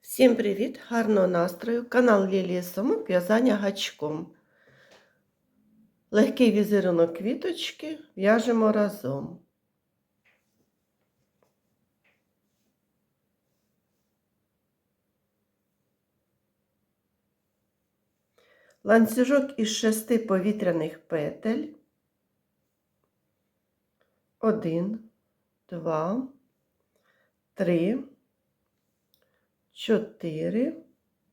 Всім привіт! Гарного настрою! Канал Лілії Сомок в'язання гачком. Легкий візерунок квіточки в'яжемо разом. Ланцюжок із шести повітряних петель. Один, два, три. 4,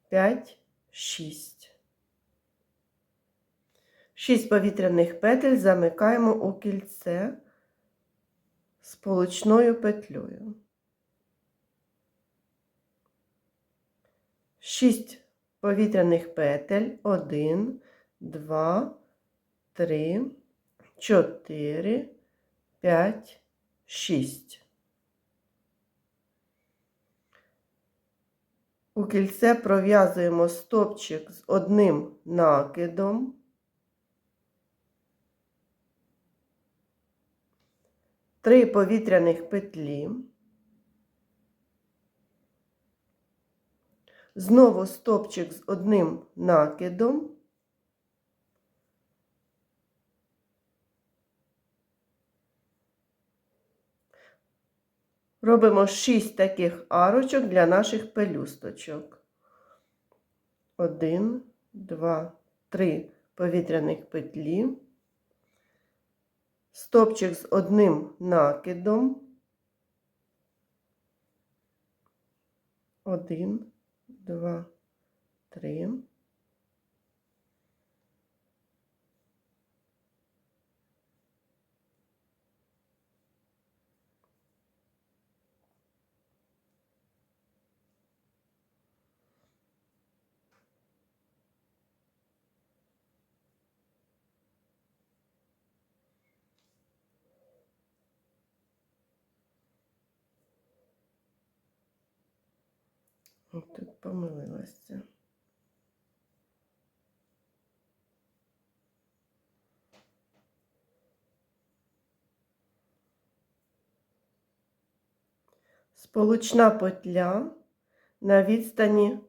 5, 6. 6 повітряних петель замикаємо у кільце сполучною петлею. 6 повітряних петель 1, 2, 3, 4, 5, 6. У кільце пров'язуємо стопчик з одним накидом. Три повітряних петлі. Знову стопчик з одним накидом. Робимо 6 таких арочок для наших пелюсточок. 1, 2, 3 повітряних петлі, стопчик з одним накидом. 1, 2, 3. Тут помилилася. Сполучна петля на відстані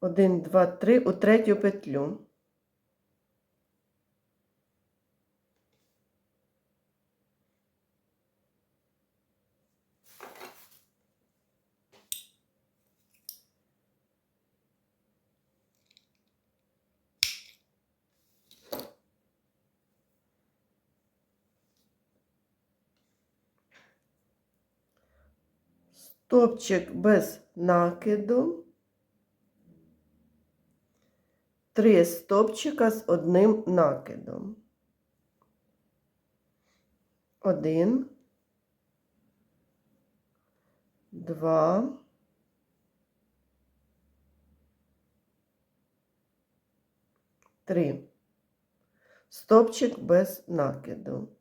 1, 2, 3 у третю петлю. Стопчик без накиду. Три стопчика з одним накидом. Один, два, три. Стопчик без накиду.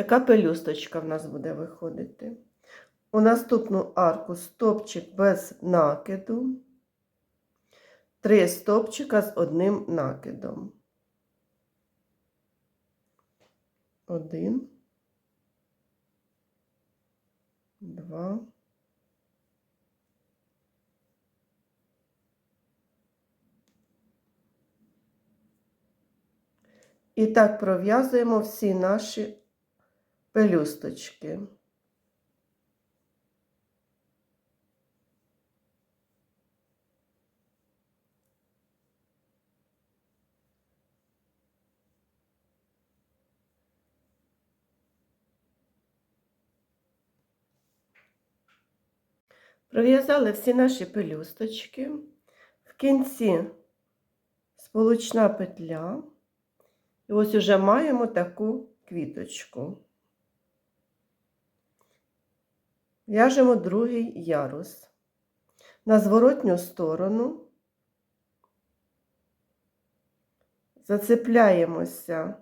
Така пелюсточка в нас буде виходити. У наступну арку стопчик без накиду, три стопчика з одним накидом. Один, два. І так пров'язуємо всі наші пелюсточки. Пров'язали всі наші пелюсточки. В кінці сполучна петля. І ось уже маємо таку квіточку. В'яжемо другий ярус. На зворотню сторону зацепляємося,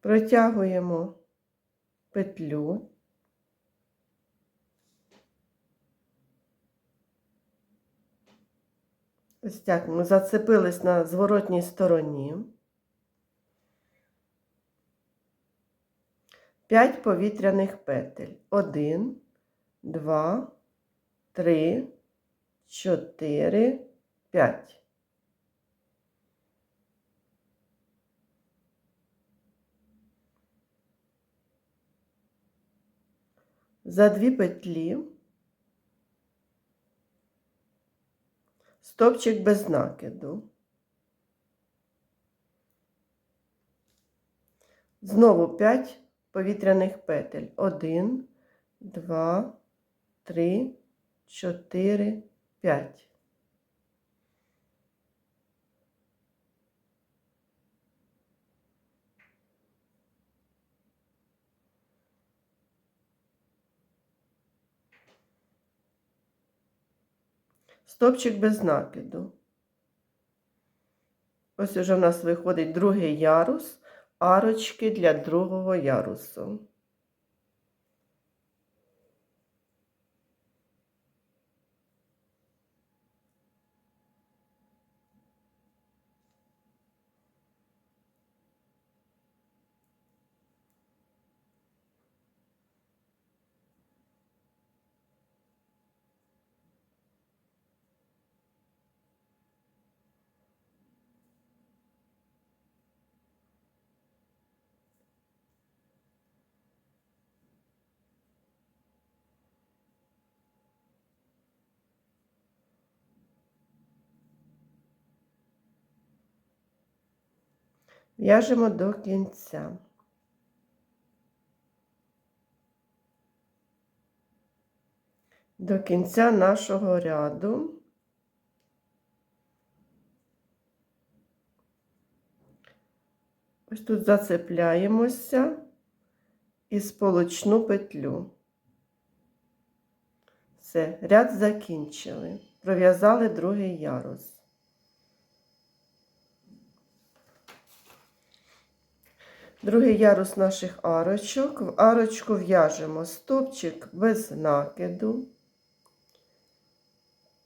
протягуємо петлю. Ось так ми зацепились на зворотній стороні. 5 повітряних петель. 1, 2, 3, 4, 5. За дві петлі стопчик без накиду. Знову 5 повітряних петель. 1, 2, 3, 4, 5. Стопчик без накиду. Ось уже в нас виходить другий ярус, арочки для другого ярусу. В'яжемо до кінця. До кінця нашого ряду. Ось тут зацепляємося і сполочну петлю. Все, ряд закінчили. Пров'язали другий ярус. Другий ярус наших арочок. В арочку в'яжемо стопчик без накиду.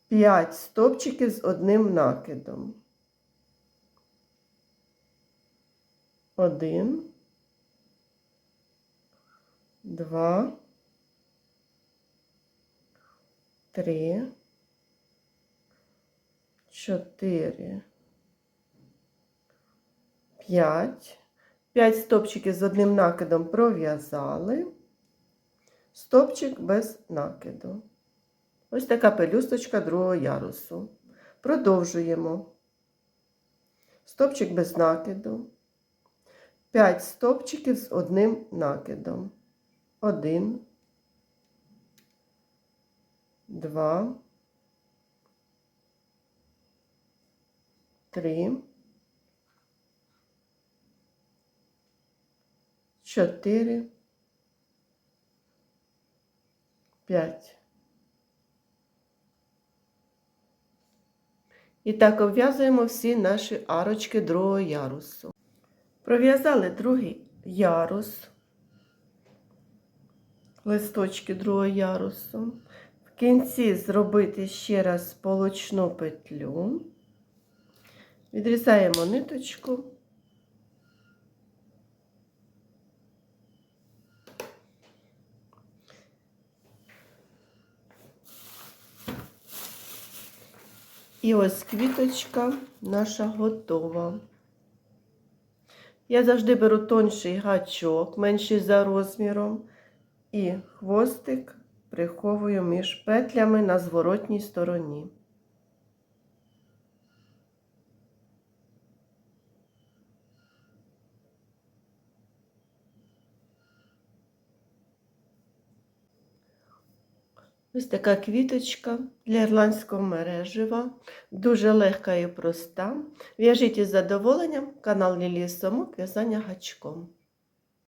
5 стопчиків з одним накидом. Один, два, три, чотири, п'ять. 5 стопчиків з одним накидом пров'язали, стопчик без накиду. Ось така пелюсточка другого ярусу. Продовжуємо. Стопчик без накиду. 5 стопчиків з одним накидом. 1, 2, 3, чотири, п'ять. І так обв'язуємо всі наші арочки другого ярусу. Пров'язали другий ярус, листочки другого ярусу. В кінці зробити ще раз сполочну петлю. Відрізаємо ниточку. І ось квіточка наша готова. Я завжди беру тонший гачок, менший за розміром, і хвостик приховую між петлями на зворотній стороні. Ось така квіточка для ірландського мережива. Дуже легка і проста. В'яжіть із задоволенням канал Лілії Сомок в'язання гачком.